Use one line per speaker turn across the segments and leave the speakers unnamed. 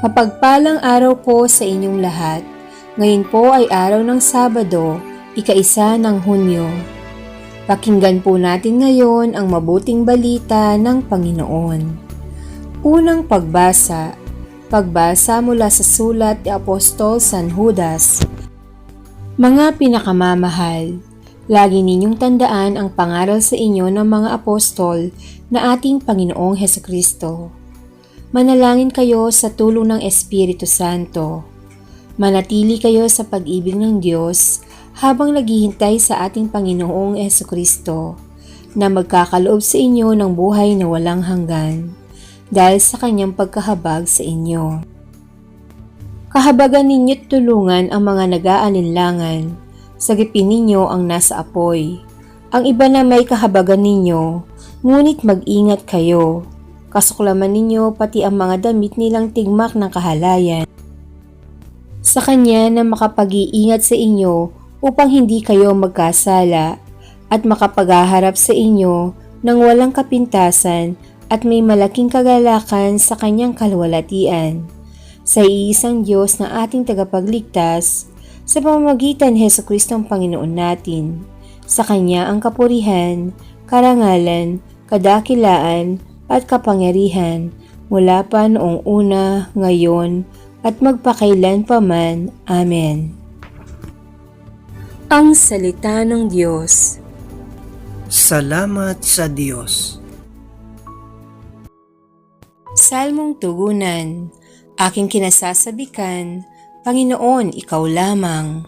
Mapagpalang araw po sa inyong lahat. Ngayon po ay araw ng Sabado, ikaisa ng Hunyo. Pakinggan po natin ngayon ang mabuting balita ng Panginoon. Unang pagbasa, pagbasa mula sa sulat ni Apostol San Judas. Mga pinakamamahal, lagi ninyong tandaan ang pangaral sa inyo ng mga apostol na ating Panginoong Heso Kristo. Manalangin kayo sa tulong ng Espiritu Santo. Manatili kayo sa pag-ibig ng Diyos habang naghihintay sa ating Panginoong Heso Kristo na magkakaloob sa inyo ng buhay na walang hanggan dahil sa kanyang pagkahabag sa inyo. Kahabagan ninyo't tulungan ang mga nag-aalinlangan. Sagipin ninyo ang nasa apoy. Ang iba na may kahabagan ninyo, ngunit mag-ingat kayo. Kasuklaman ninyo pati ang mga damit nilang tigmak ng kahalayan. Sa kanya na makapag-iingat sa inyo upang hindi kayo magkasala at makapaghaharap sa inyo ng walang kapintasan at may malaking kagalakan sa kanyang kalwalatian. Sa iisang Diyos na ating tagapagligtas, sa pamamagitan ni Heso Kristo ang Panginoon natin. Sa Kanya ang kapurihan, karangalan, kadakilaan, at kapangyarihan mula pa noong una, ngayon, at magpakailan pa man. Amen. Ang Salita ng Diyos
Salamat sa Diyos.
Salmong Tugunan Aking kinasasabikan, Panginoon, Ikaw lamang.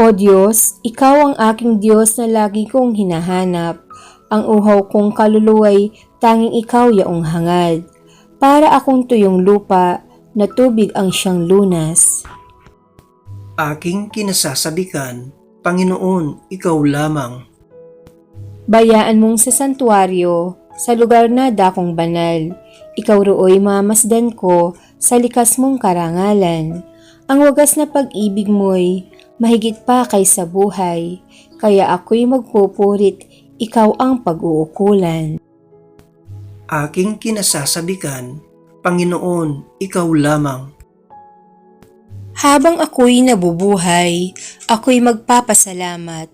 O Diyos, Ikaw ang aking Diyos na lagi kong hinahanap. Ang uhaw kong kaluluway, tanging Ikaw yaong hangad. Para akong tuyong lupa, na tubig ang siyang lunas.
Aking kinasasabikan, Panginoon, ikaw lamang.
Bayaan mong sa santuaryo, sa lugar na dakong banal. Ikaw rooy mamasdan ko sa likas mong karangalan. Ang wagas na pag-ibig mo'y mahigit pa kaysa buhay, kaya ako'y magpupurit, ikaw ang pag-uukulan.
Aking kinasasabikan, Panginoon, ikaw lamang.
Habang ako'y nabubuhay, ako'y magpapasalamat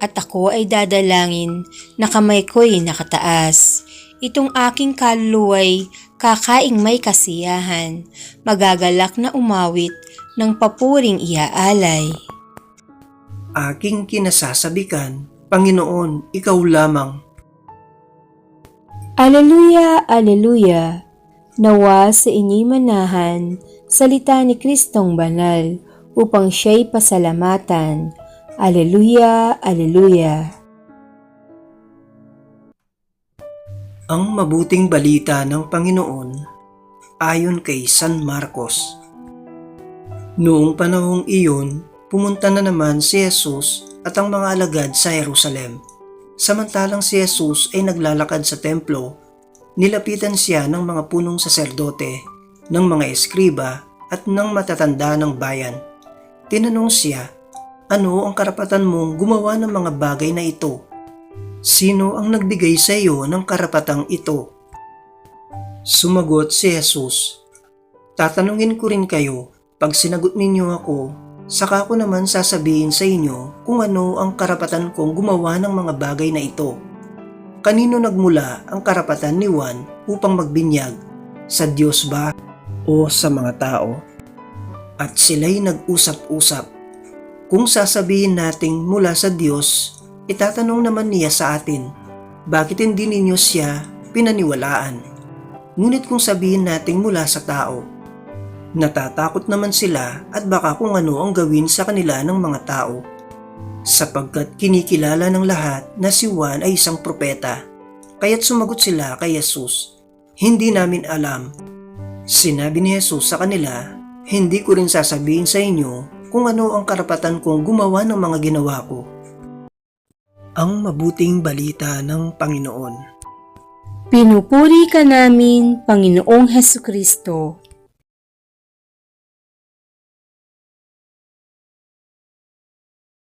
at ako ay dadalangin na kamay ko'y nakataas. Itong aking kaluluway, kakaing may kasiyahan, magagalak na umawit ng papuring iaalay.
Aking kinasasabikan, Panginoon, ikaw lamang.
Aleluya, aleluya. Nawa sa iny'y manahan, salita ni Kristong banal, upang siya'y pasalamatan. Aleluya, aleluya.
Ang mabuting balita ng Panginoon ayon kay San Marcos. Noong panahong iyon, pumunta na naman si Jesus at ang mga alagad sa Jerusalem. Samantalang si Jesus ay naglalakad sa templo, nilapitan siya ng mga punong saserdote, ng mga eskriba at ng matatanda ng bayan. Tinanong siya, ano ang karapatan mong gumawa ng mga bagay na ito? Sino ang nagbigay sa iyo ng karapatang ito? Sumagot si Jesus, Tatanungin ko rin kayo, pag sinagot ninyo ako, saka ko naman sasabihin sa inyo kung ano ang karapatan kong gumawa ng mga bagay na ito. Kanino nagmula ang karapatan ni Juan upang magbinyag? Sa Diyos ba o sa mga tao? At sila'y nag-usap-usap. Kung sasabihin nating mula sa Diyos, itatanong naman niya sa atin, bakit hindi ninyo siya pinaniwalaan? Ngunit kung sabihin nating mula sa tao, natatakot naman sila at baka kung ano ang gawin sa kanila ng mga tao. Sapagkat kinikilala ng lahat na si Juan ay isang propeta, kaya't sumagot sila kay Jesus, Hindi namin alam. Sinabi ni Jesus sa kanila, Hindi ko rin sasabihin sa inyo kung ano ang karapatan kong gumawa ng mga ginawa ko. Ang mabuting balita ng Panginoon.
Pinupuri ka namin, Panginoong Heso Kristo.